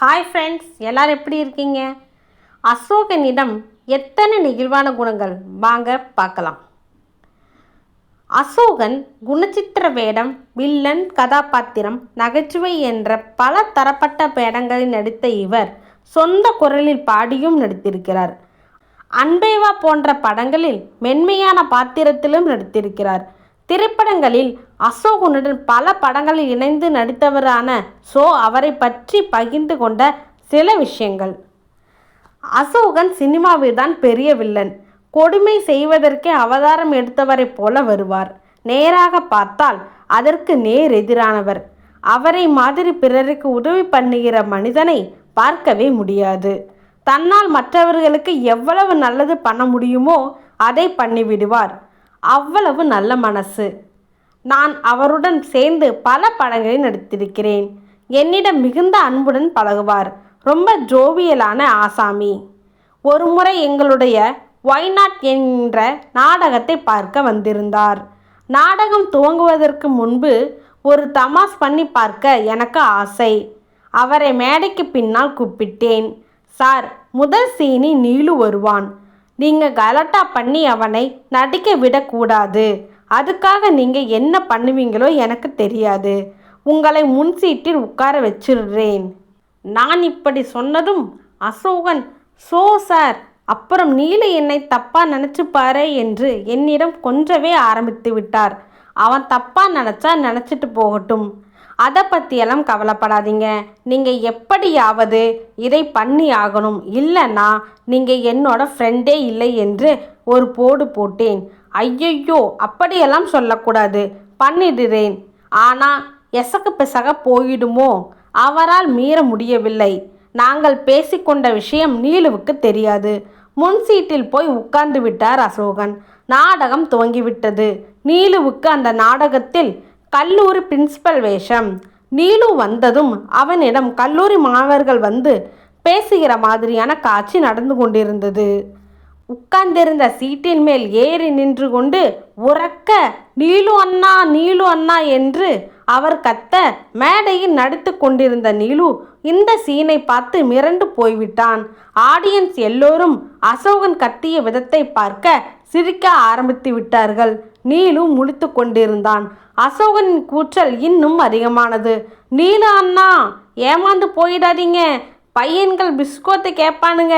Hi friends எல்லாரும் எப்படி இருக்கீங்க? அசோகனிடம் எத்தனை நெகிழ்வான குணங்கள்? வாங்க பார்க்கலாம். அசோகன் குணச்சித்திர வேடம் வில்லன் கதாபாத்திரம் நகைச்சுவை என்ற பல தரப்பட்ட வேடங்களில் நடித்த இவர் சொந்த குரலில் பாடியும் நடித்திருக்கிறார். அன்பேவா போன்ற படங்களில் மென்மையான பாத்திரத்திலும் நடித்திருக்கிறார். திரைப்படங்களில் அசோகனுடன் பல படங்களில் இணைந்து நடித்தவரான சோ அவரை பற்றி பகிர்ந்து கொண்ட சில விஷயங்கள். அசோகன் சினிமாவில்தான் பெரிய வில்லன். கொடுமை செய்வதற்கே அவதாரம் எடுத்தவரைப் போல வருவார். நேராக பார்த்தால் அதற்கு நேர் எதிரானவர். அவரை மாதிரி பிறருக்கு உதவி பண்ணுகிற மனிதனை பார்க்கவே முடியாது. தன்னால் மற்றவர்களுக்கு எவ்வளவு நல்லது பண்ண முடியுமோ அதை பண்ணிவிடுவார். அவ்வளவு நல்ல மனசு. நான் அவருடன் சேர்ந்து பல படங்களில் நடித்திருக்கிறேன். என்னிடம் மிகுந்த அன்புடன் பழகுவார். ரொம்ப ஜோவியலான ஆசாமி. ஒருமுறை எங்களுடைய ஒய் நாட் என்ற நாடகத்தை பார்க்க வந்திருந்தார். நாடகம் துவங்குவதற்கு முன்பு ஒரு தமாஸ் பண்ணி பார்க்க எனக்கு ஆசை. அவரை மேடைக்கு பின்னால் கூப்பிட்டேன். சார் முதல் சீனி நீலு வருவான். நீங்கள் கலட்டா பண்ணி அவனை நடிக்க விடக்கூடாது. அதுக்காக நீங்கள் என்ன பண்ணுவீங்களோ எனக்கு தெரியாது. உங்களை முன் சீட்டில் உட்கார வச்சிடுறேன். நான் இப்படி சொன்னதும் அசோகன் சோ சார் அப்புறம் நீல என்னை தப்பாக நினச்சிப்பாரு என்று என்னிடம் கொஞ்சவே ஆரம்பித்து விட்டார். அவன் தப்பாக நினச்சா நினச்சிட்டு போகட்டும். அதை பற்றியெல்லாம் கவலைப்படாதீங்க. நீங்கள் எப்படியாவது இதை பண்ணி ஆகணும். இல்லைன்னா நீங்கள் என்னோட ஃப்ரெண்டே இல்லை என்று ஒரு போடு போட்டேன். ஐயையோ அப்படியெல்லாம் சொல்லக்கூடாது. பண்ணிடுறேன். ஆனால் எசக்கு பிசக போயிடுமோ? அவரால் மீற முடியவில்லை. நாங்கள் பேசிக்கொண்ட விஷயம் நீலுவுக்கு தெரியாது. முன் சீட்டில் போய் உட்கார்ந்து விட்டார் அசோகன். நாடகம் துவங்கிவிட்டது. நீலுவுக்கு அந்த நாடகத்தில் கல்லூரி பிரின்சிபல் வேஷம். நீலு வந்ததும் அவனிடம் கல்லூரி மாணவர்கள் வந்து பேசுகிற மாதிரியான காட்சி நடந்து கொண்டிருந்தது. உட்கார்ந்திருந்த சீட்டின் மேல் ஏறி நின்று கொண்டு உறக்க நீலு அண்ணா நீலு அண்ணா என்று அவர் கத்த மேடையில் நடித்து கொண்டிருந்த நீலு இந்த சீனை பார்த்து மிரண்டு போய்விட்டான். ஆடியன்ஸ் எல்லோரும் அசோகன் கத்திய விதத்தை பார்க்க சிரிக்க ஆரம்பித்து விட்டார்கள். நீலு முழித்து கொண்டிருந்தான். அசோகனின் கூச்சல் இன்னும் அதிகமானது. நீலு அண்ணா ஏமாந்து போயிடாதீங்க. பையன்கள் பிஸ்கோத்தை கேட்பானுங்க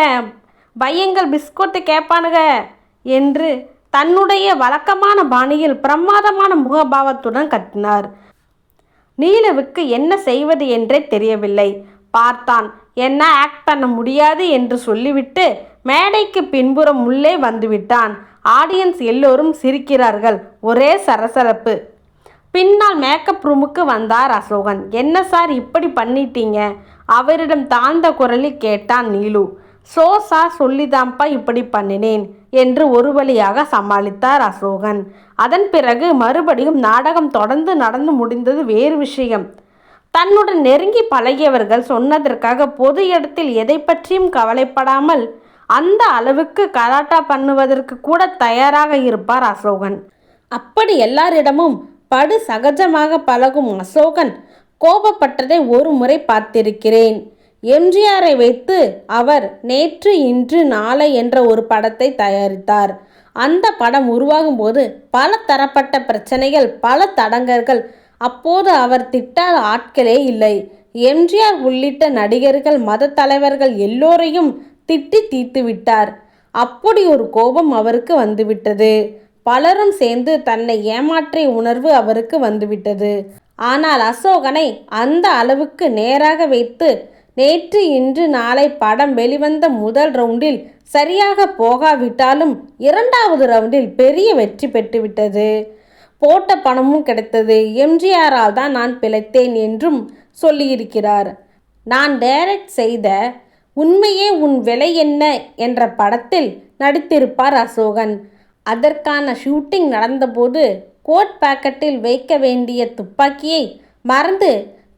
பையன்கள் பிஸ்கோத்தை கேட்பானுங்க என்று தன்னுடைய வழக்கமான பாணியில் பிரமாதமான முகபாவத்துடன் கத்தினார். நீலவுக்கு என்ன செய்வது என்றே தெரியவில்லை. பார்த்தான் என்ன ஆக்ட் பண்ண முடியாது என்று சொல்லிவிட்டு மேடைக்கு பின்புறம் உள்ளே வந்துவிட்டான். ஆடியன்ஸ் எல்லோரும் சிரிக்கிறார்கள். ஒரே சரசரப்பு. பின்னால் மேக்கப் ரூமுக்கு வந்தார் அசோகன். என்ன சார் இப்படி பண்ணிட்டீங்க? அவரிடம் தாழ்ந்த குரலில் கேட்டான் நீலு. சோ சார் சொல்லிதான்ப்பா இப்படி பண்ணினேன் என்று ஒரு வழியாக சமாளித்தார் அசோகன். அதன் பிறகு மறுபடியும் நாடகம் தொடர்ந்து நடந்து முடிந்தது வேறு விஷயம். தன்னுடன் நெருங்கி பழகியவர்கள் சொன்னதற்காக பொது இடத்தில் எதை பற்றியும் கவலைப்படாமல் அந்த அளவுக்கு கலாட்டா பண்ணுவதற்கு கூட தயாராக இருப்பார் அசோகன். அப்படி எல்லாரிடமும் படு சகஜமாக பழகும் அசோகன் கோபப்பட்டதை ஒரு முறை பார்த்திருக்கிறேன். எம்ஜிஆரை வைத்து அவர் நேற்று இன்று நாளை என்ற ஒரு படத்தை தயாரித்தார். அந்த படம் உருவாகும் போது பல தரப்பட்ட பிரச்சனைகள் பல தடங்கல்கள் அப்போது அவர் திட்டாத ஆட்களே இல்லை. எம்ஜிஆர் உள்ளிட்ட நடிகர்கள் மத தலைவர்கள் எல்லோரையும் திட்டி தீர்த்து விட்டார். அப்படி ஒரு கோபம் அவருக்கு வந்துவிட்டது. பலரும் சேர்ந்து தன்னை ஏமாற்றிய உணர்வு அவருக்கு வந்துவிட்டது. ஆனால் அசோகனை அந்த அளவுக்கு நேராக வைத்து நேற்று இன்று நாளை படம் வெளிவந்த முதல் ரவுண்டில் சரியாக போகாவிட்டாலும் இரண்டாவது ரவுண்டில் பெரிய வெற்றி பெற்றுவிட்டது. போட்ட பணமும் கிடைத்தது. எம்ஜிஆரால் தான் நான் பிழைத்தேன் என்றும் சொல்லியிருக்கிறார். நான் டைரக்ட் செய்த உண்மையே உன் விலை என்ன? என்ற படத்தில் நடித்திருப்பார் அசோகன். அதற்கான ஷூட்டிங் நடந்தபோது கோட் பாக்கெட்டில் வைக்க வேண்டிய துப்பாக்கியை மறந்து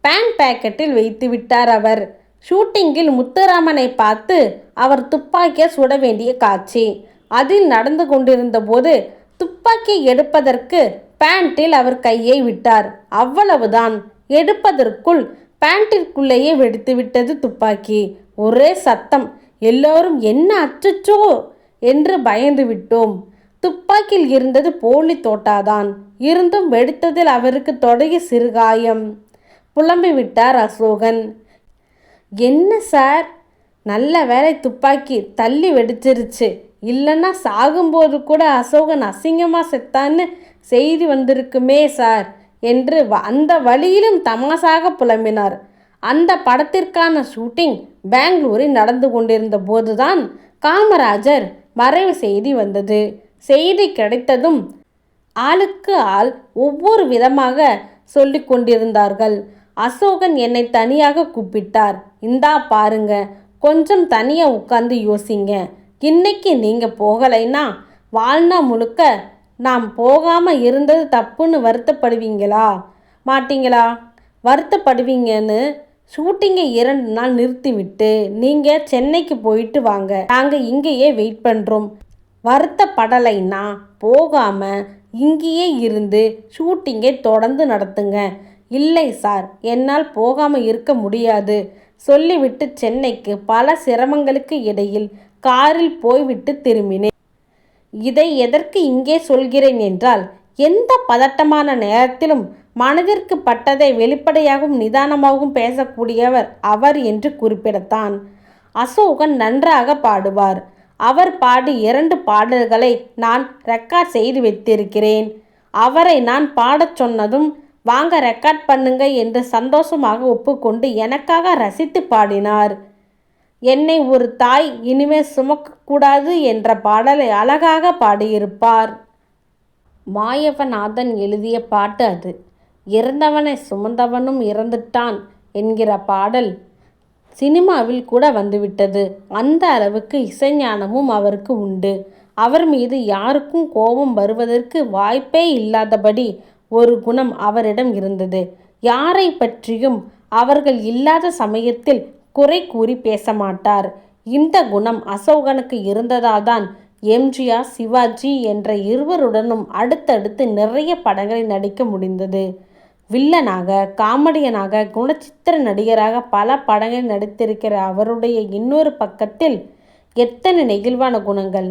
பேண்ட் பாக்கெட்டில் வைத்து விட்டார் அவர். ஷூட்டிங்கில் முத்துராமனை பார்த்து அவர் துப்பாக்கியை சுட வேண்டிய காட்சி. அதில் நடந்து கொண்டிருந்த போது துப்பாக்கி எடுப்பதற்கு பேண்டில் அவர் கையை விட்டார். அவ்வளவுதான். எடுப்பதற்குள் பேண்டிற்குள்ளேயே வெடித்து விட்டது துப்பாக்கி. ஒரே சத்தம் எல்லோரும் என்ன அச்சச்சோ? என்று பயந்து விட்டோம். துப்பாக்கியில் இருந்தது போலி தோட்டாதான். இருந்தும் வெடித்ததில் அவருக்கு தொடங்கி சிறுகாயம். புலம்பி விட்டார் அசோகன். என்ன சார்? நல்ல வேலை துப்பாக்கி தள்ளி வெடிச்சிருச்சு. இல்லைன்னா சாகும்போது கூட அசோகன் அசிங்கமாக செத்தான்னு செய்தி வந்திருக்குமே சார் என்று வ- அந்த வழியிலும் தமாசாக புலம்பினார். அந்த படத்திற்கான ஷூட்டிங் பெங்களூரில் நடந்து கொண்டிருந்த போதுதான் காமராஜர் மறைவு செய்தி வந்தது. செய்தி கிடைத்ததும் ஆளுக்கு ஆள் ஒவ்வொரு விதமாக சொல்லி கொண்டிருந்தார்கள். அசோகன் என்னை தனியாக கூப்பிட்டார். இந்தா பாருங்க கொஞ்சம் தனியாக உட்காந்து யோசிங்க. இன்னைக்கு நீங்கள் போகலைன்னா வாழ்நாள் முழுக்க நாம் போகாமல் இருந்தது தப்புன்னு வருத்தப்படுவீங்களா? மாட்டீங்களா? வருத்தப்படுவீங்கன்னு ஷூட்டிங்கை இரண்டு நாள் நிறுத்திவிட்டு நீங்கள் சென்னைக்கு போயிட்டு வாங்க. நாங்கள் இங்கேயே வெயிட் பண்ணுறோம் வருத்தப்படலைன்னா போகாமல் இங்கேயே இருந்து ஷூட்டிங்கை தொடர்ந்து நடத்துங்க. இல்லை சார் என்னால் போகாமல் இருக்க முடியாது. சொல்லிவிட்டு சென்னைக்கு பல சிரமங்களுக்கு இடையில் காரில் போய்விட்டு திரும்பினேன். இதை எதற்கு இங்கே சொல்கிறேன் என்றால் எந்த பதட்டமான நேரத்திலும் மனதிற்கு பட்டதை வெளிப்படையாகவும் நிதானமாகவும் பேசக்கூடியவர் அவர் என்று குறிப்பிடத்தான். அசோகன் நன்றாக பாடுவார். அவர் பாடி இரண்டு பாடல்களை நான் ரெக்கார்ட் செய்து வைத்திருக்கிறேன். அவரை நான் பாடச் சொன்னதும் வாங்க ரெக்கார்ட் பண்ணுங்க என்று சந்தோஷமாக ஒப்புக்கொண்டு எனக்காக ரசித்து பாடினார். என்னை ஒரு தாய் இனிமே சுமக்கக்கூடாது என்ற பாடலை அழகாக பாடியிருப்பார். மாயவநாதன் எழுதிய பாட்டு அது. இறந்தவனை சுமந்தவனும் இறந்துட்டான் என்கிற பாடல் சினிமாவில் கூட வந்துவிட்டது. அந்த அளவுக்கு இசைஞானமும் அவருக்கு உண்டு. அவர் மீது யாருக்கும் கோபம் வருவதற்கு வாய்ப்பே இல்லாதபடி ஒரு குணம் அவரிடம் இருந்தது. யாரை பற்றியும் அவர்கள் இல்லாத சமயத்தில் குறை கூறி பேச மாட்டார். இந்த குணம் அசோகனுக்கு இருந்ததால்தான் எம்ஜிஆர் சிவாஜி என்ற இருவருடனும் அடுத்தடுத்து நிறைய படங்களில் நடிக்க முடிந்தது. வில்லனாக காமெடியனாக குணச்சித்திர நடிகராக பல படங்களில் நடித்திருக்கிற அவருடைய இன்னொரு பக்கத்தில் எத்தனை நெகிழ்வான குணங்கள்?